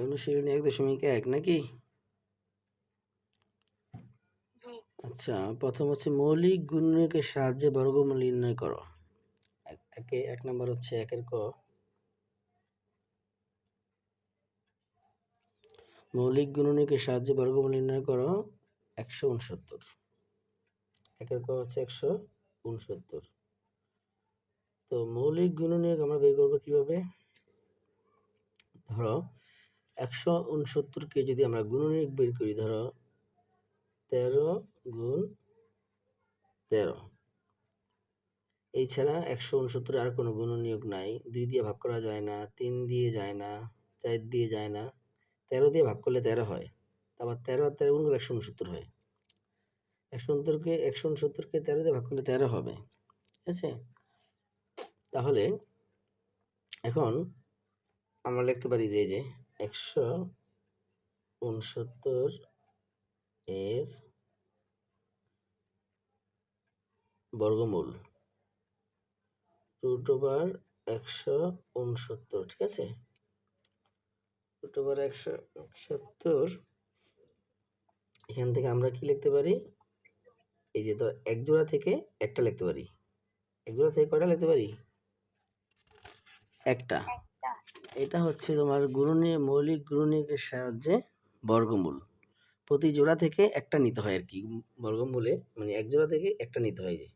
অনুশীলনী এক দশমিক এক নাকি? আচ্ছা প্রথম হচ্ছে মৌলিক গুণনীয়কের সাহায্যে বর্গমূল নির্ণয় করো। একে এক নম্বর হচ্ছে একের ক। মৌলিক গুণনীয়কের সাহায্যে বর্গমূল নির্ণয় করো একশো উনসত্তর। একের ক হচ্ছে একশো উনসত্তর। তো মৌলিক গুণনীয়ক আমরা বের করব কীভাবে? ধরো একশো উনসত্তরকে যদি আমরা গুণনীয়ক বের করি, ধরো তেরো গুণ তেরো। এই ছাড়া একশো উনসত্তর আর কোনো গুণনীয়ক নাই। দুই দিয়ে ভাগ করা যায় না, তিন দিয়ে যায় না, চার দিয়ে যায় না। তেরো দিয়ে ভাগ করলে তেরো হয়। আবার তেরো আর তেরো গুণ করলে একশো উনসত্তর হয়। একশো উনসত্তরকে একশো উনসত্তরকে তেরো দিয়ে ভাগ করলে তেরো হবে। ঠিক আছে? তাহলে এখন আমরা লিখতে পারি যে যে একশো উনসত্তর এর বর্গমূল। রুট ওভার একশো উনসত্তর, ঠিক আছে? রুট ওভার একশো সত্তর এখান থেকে আমরা কি লিখতে পারি? এই যে ধর এক জোড়া থেকে একটা লিখতে পারি। এক জোড়া থেকে কয়টা লিখতে পারি? একটা একটা। এটা হচ্ছে তোমার গুণনীয় মৌলিক গুণনীয়কের সাহায্যে বর্গমূল। প্রতি জোড়া থেকে একটা নিতে হয় আর কি, বর্গমূলে মানে এক জোড়া থেকে একটা নিতে হয় যে।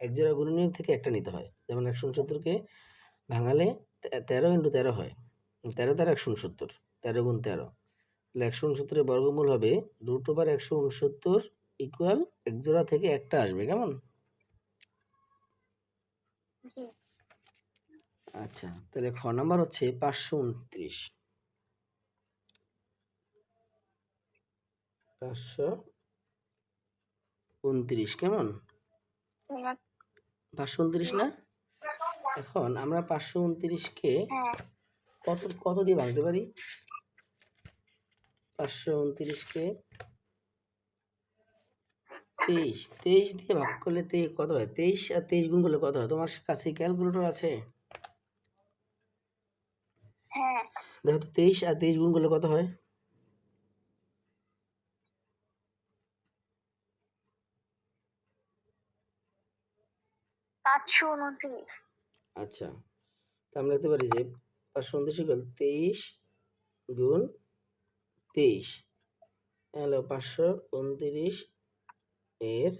এক জোড়া গুণনীয়ক থেকে একটা নিতে হয়। যেমন একশো উনসত্তরকে ভাঙালে তেরো ইন্টু তেরো হয়। তেরো তেরো একশো উনসত্তর তেরো গুণ তেরো। তাহলে একশো উনসত্তরের বর্গমূল হবে রুট ওভার একশো উনসত্তর ইকুয়াল এক জোড়া থেকে একটা আসবে, কেমন? আচ্ছা। তাহলে খ নাম্বার হচ্ছে পাঁচশো উনত্রিশ। পাঁচশো উনত্রিশ কেমন? তোমার- পাঁচশো উনত্রিশ না? এখন আমরা পাঁচশো উনত্রিশকে হ্যাঁ। কত কত দিয়ে ভাঙতে পারি? পাঁচশো উনত্রিশকে তেইশ। তেইশ দিয়ে ভাগ করলে তে কত হয়? তেইশ আর তেইশ গুণ করলে কত হয়? তোমার কাছে ক্যালকুলেটর আছে? দেখো তো তেইশ আর তেইশ গুণ করলে কত হয়? আচ্ছা তা আমরা লিখতে পারি যে পাঁচশো উনত্রিশ ইকুয়াল তেইশ গুণ তেইশ। হলো পাঁচশো উনত্রিশ এর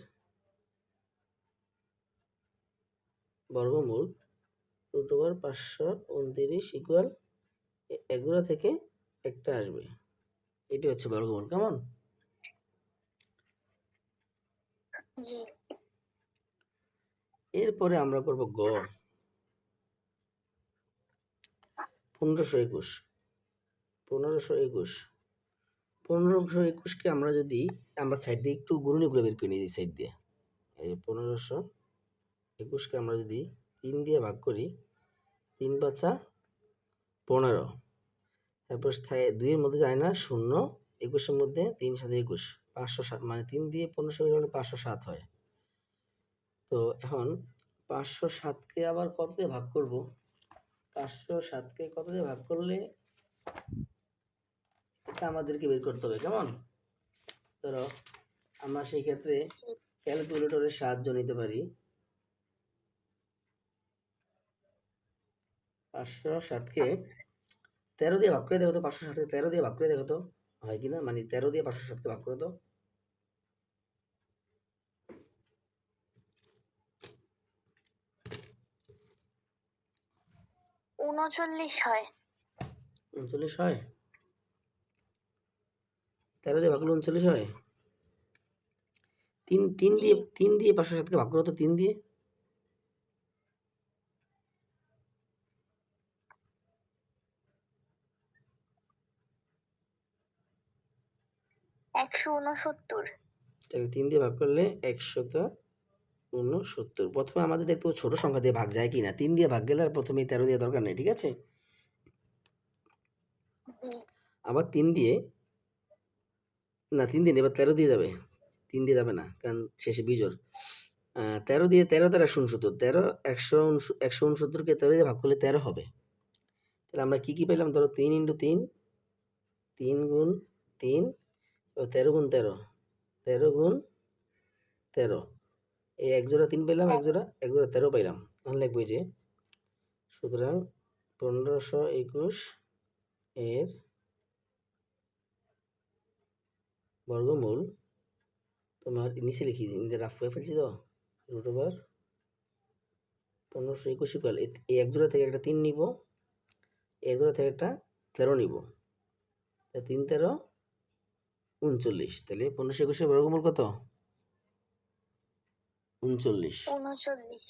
বর্গমূল। রুট ওভার পাঁচশো উনত্রিশ ইকুয়াল এগুলো থেকে একটা আসবে। এটি হচ্ছে বর্গমূল কেমন? এরপরে আমরা করব গ। পনেরোশো একুশ। পনেরোশো একুশ। পনেরোশো একুশকে আমরা যদি আমরা সাইড দিয়ে একটু গুণনীগুলো বের করে নিই সাইড দিয়ে। এই পনেরোশো একুশকে আমরা যদি তিন দিয়ে ভাগ করি তিন পাঁচা পনেরো। তারপর দুইয়ের মধ্যে যায় না, শূন্য। একুশের মধ্যে তিন সাথে একুশ। পাঁচশো সাত মানে তিন দিয়ে পনেরোশো হলে পাঁচশো সাত হয়। তো এখন পাঁচশো সাতকে আবার কত দিয়ে ভাগ করব? পাঁচশো সাতকে কত দিয়ে ভাগ করলে এটা আমাদেরকে বের করতে হবে, কেমন? ধরো, আমরা সেই ক্ষেত্রে ক্যালকুলেটরের সাহায্য নিতে পারি। পাঁচশো সাতকে তেরো দিয়ে ভাগ করে দেখো তো পাঁচশো সাতকে তেরো দিয়ে ভাগ করে দেখো তো হয় কিনা মানে তেরো দিয়ে পাঁচশো সাতকে ভাগ করে তো উনচল্লিশ হয়। উনচল্লিশ হয়? তেরো দিয়ে ভাগ করলে উনচল্লিশ হয়? তিন তিন দিয়ে তিন দিয়ে পাঁচশো সাতকে ভাগ করো তো তিন দিয়ে। একশো উনসত্তর তাহলে তিন দিয়ে ভাগ করলে একশত উনসত্তর প্রথমে আমাদের দেখতে ছোট সংখ্যা দিয়ে ভাগ যায় কি না তিন দিয়ে ভাগ গেলে আর প্রথমে তেরো দিয়ে দরকার নেই ঠিক আছে? আবার তিন দিয়ে না তিন দিন এবার তেরো দিয়ে যাবে। তিন দিয়ে যাবে না কারণ শেষে বিজোর তেরো দিয়ে তেরো তেরো একশো উনসত্তর তেরো একশো একশো উনসত্তরকে তেরো দিয়ে ভাগ করলে তেরো হবে। তাহলে আমরা কি কি পেলাম? ধরো তিন ইন্টু তিন তিন গুণ তিন ও তেরো গুণ তেরো। তেরো গুণ তেরো। এই এক জোড়া তিন পেলাম, এক জোড়া এক জোড়া তেরো পাইলাম এখন লিখব যে, সুতরাং পনেরোশো একুশ এর বর্গমূল তোমার নিচে লিখি দিন রাফ করে ফেলছি তো? রুট ওভার পনেরোশো একুশ ইকুয়াল এই এক জোড়া থেকে একটা তিন নিব এক জোড়া থেকে একটা তেরো নিব। তিন তেরো উনচল্লিশ। তাহলে পনেরোশো একুশের বর্গমূল কত? উনচল্লিশ। উনচল্লিশ।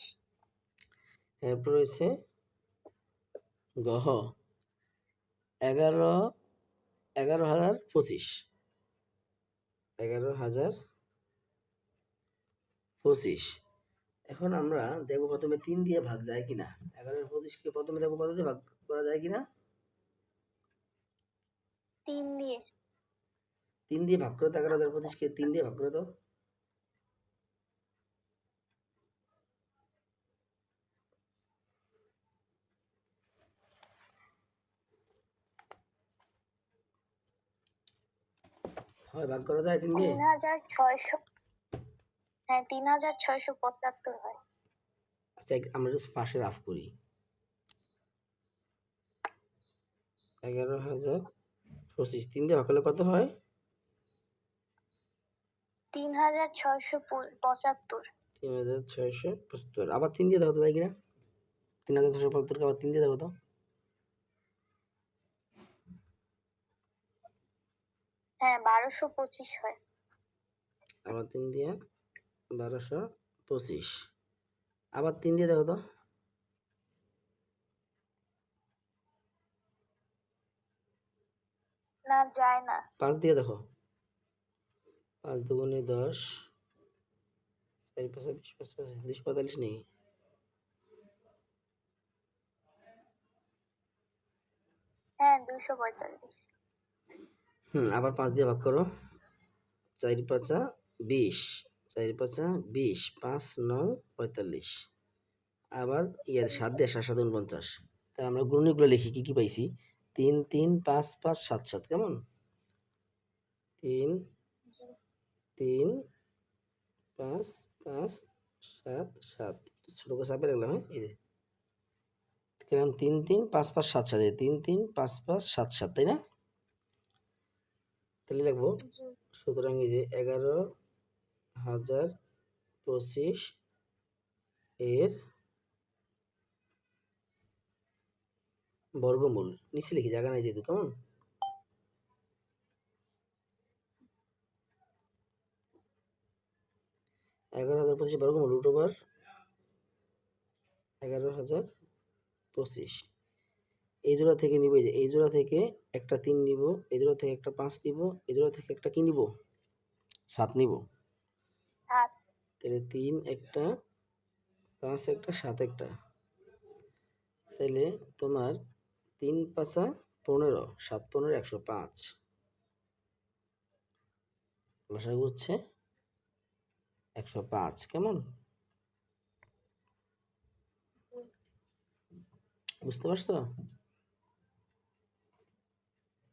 এরপর রয়েছে গহ এগারো এগারো হাজার পঁচিশ। এগারো হাজার পঁচিশ। এখন আমরা দেখব প্রথমে তিন দিয়ে ভাগ যায় কিনা। এগারো পঁচিশকে প্রথমে দেখব কত দিয়ে ভাগ করা যায় কিনা? তিন দিয়ে। তিন দিয়ে ভাগ করে তো এগারো হাজার পঁচিশকে তিন দিয়ে ভাগ করে তো হয় ভাগ করা যায় তিন দিয়ে? তিন হাজার ছয়শো হ্যাঁ তিন হাজার ছয়শো পঁচাত্তর হয়। আচ্ছা আমরা জাস্ট পাশে রাফ করি। এগারো হাজার পঁচিশ তিন দিয়ে ভাগ করলে কত হয়? তিন হাজার ছয়শো পঁচাত্তর। তিন হাজার ছয়শো পঁচাত্তর। আবার তিন দিয়ে দেখো তো যায় কিনা? তিন হাজার ছয়শো পঁচাত্তরকে আবার তিন দিয়ে দেখো তো। হ্যাঁ বারোশো পঁচিশ হয়। আবার তিন দিয়ে বারোশো পঁচিশ। আবার তিন দিয়ে দেখো তো। না যায় না। পাঁচ দিয়ে দেখো। পাঁচ দুগুণে দশ চারি পাঁচে বিশ পাঁচ পাঁচে দুশো পঁয়তাল্লিশ নেই। হ্যাঁ হুম আবার পাঁচ দিয়ে ভাগ করো। চারি পাঁচা বিশ চারি পাঁচা বিশ পাঁচ নয় পঁয়তাল্লিশ। আবার ইয়ে সাত দিয়ে সাত সাত উনপঞ্চাশ তাই আমরা গুণনীগুলো লিখি কী কী পাইছি? তিন তিন পাঁচ পাঁচ সাত সাত কেমন? তিন তিন পাঁচ পাঁচ সাত সাত। ছোটো করে চাপে রাখলাম হ্যাঁ? এই যে। কেমন তিন তিন পাঁচ পাঁচ সাত সাত। তিন তিন পাঁচ পাঁচ সাত সাত তাই না? তাহলে লিখব সুতরাং এই যে এগারো হাজার পঁচিশ এর বর্গমূল। নিচে লিখি জায়গা নাই যেহেতু কেমন? এগারো হাজার পঁচিশ বর্গমূল রুট ওভার এগারো হাজার পঁচিশ। এই জোড়া থেকে নিব এই যে এই জোড়া থেকে একটা তিন নিব এই জোড়া থেকে একটা পাঁচ নিব এই জোড়া থেকে একটা কি নিব? সাত নিব। তাহলে তিন একটা পাঁচ একটা সাত একটা। তাহলে তোমার তিন পাঁচা পনেরো সাত পনেরো একশো পাঁচ। লসাগু হচ্ছে একশো পাঁচ কেমন? বুঝতে পারছ?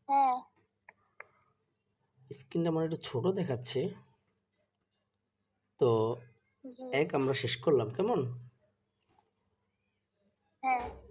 হ্যাঁ। স্ক্রিনটা আমার একটু ছোট দেখাচ্ছে। তো এক আমরা শেষ করলাম কেমন? হ্যাঁ।